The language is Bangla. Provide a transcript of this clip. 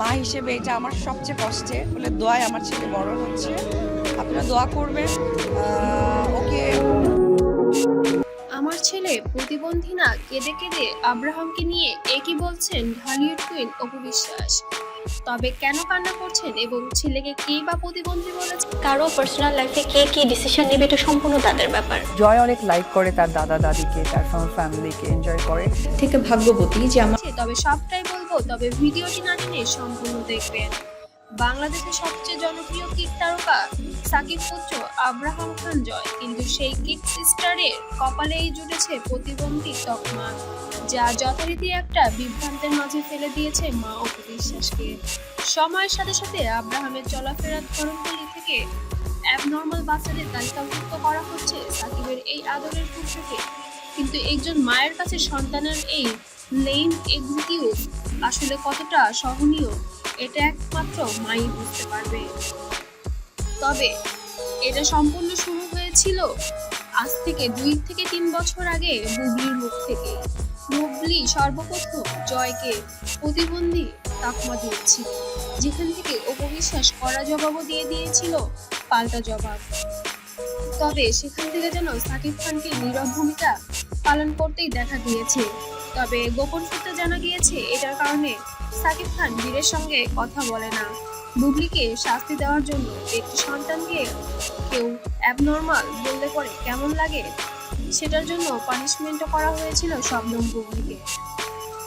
মা হিসেবে এটা আমার সবচেয়ে কষ্টে বলে দোয়ায় আমার ছেলে বড় হচ্ছে। আপনারা দোয়া করবেন ওকে। আমার ছেলে প্রতিবন্ধী না কেঁদে কেঁদে আব্রাহামকে নিয়ে একই বলছেন ঢালিউড কুইন অপু বিশ্বাস। তবে কেন কান্না করছেন এবং ছেলেকে কে বা প্রতিবন্ধী বলেছে? কারও পার্সোনাল লাইফে কে কি ডিসিশন নেবে এটা সম্পূর্ণ তাদের ব্যাপার। জয় অনেক লাইক করে তার দাদা দাদিকে তার ফ্যামিলিকে এনজয় করে। থেকে ভাগ্যবতী যে আমার তবে সবটাই বলব তবে ভিডিওটি না টেনে সম্পূর্ণ দেখবেন। বাংলাদেশের সবচেয়ে জনপ্রিয় কিক তারকা সাকিব পুত্র আব্রাহাম খান জয়, কিন্তু সেই কিক সিস্টারের কপালেই জুটেছে প্রতিবন্ধী তকমা, যা যথারীতি একটা বিভ্রান্তের মাঝে ফেলে দিয়েছে মা অপু বিশ্বাসকে সময়ের সাথে সাথে আব্রাহামের চলাফেরার ধরনগুলি থেকে অ্যাবনর্মাল বাচ্চাদের তালিকাভুক্ত করা হচ্ছে সাকিবের এই আদরের পুত্রকে। কিন্তু একজন মায়ের কাছে সন্তানের এই লেম এক্সিকিউট আসলে কতটা সহনীয়, এটা একমাত্র মাই বুঝতে পারবে। তবে এটা সম্পূর্ণ শুরু হয়েছিল আজ থেকে দুই থেকে তিন বছর আগে বুবলির মুখ থেকে। বুবলি সর্বপ্রথম জয়কে প্রতিবন্ধী তাকমা দিয়েছিল, যেখান থেকে অপবিশ্বাস করা জবাবও দিয়ে দিয়েছিল পাল্টা জবাব। তবে সেখান থেকে যেন সাকিব খানকে নীরব ভূমিকা পালন করতেই দেখা গিয়েছে তবে গোপন সূত্রে জানা গিয়েছে, এটার কারণে সাকিব খান বীরের সঙ্গে কথা বলে না। বুবলিকে শাস্তি দেওয়ার জন্য একটি সন্তানকে কেউ অ্যাবনর্মাল বললে পরে কেমন লাগে? সেটার জন্য পানিশমেন্টও করা হয়েছিল শবনম বুবলিকে।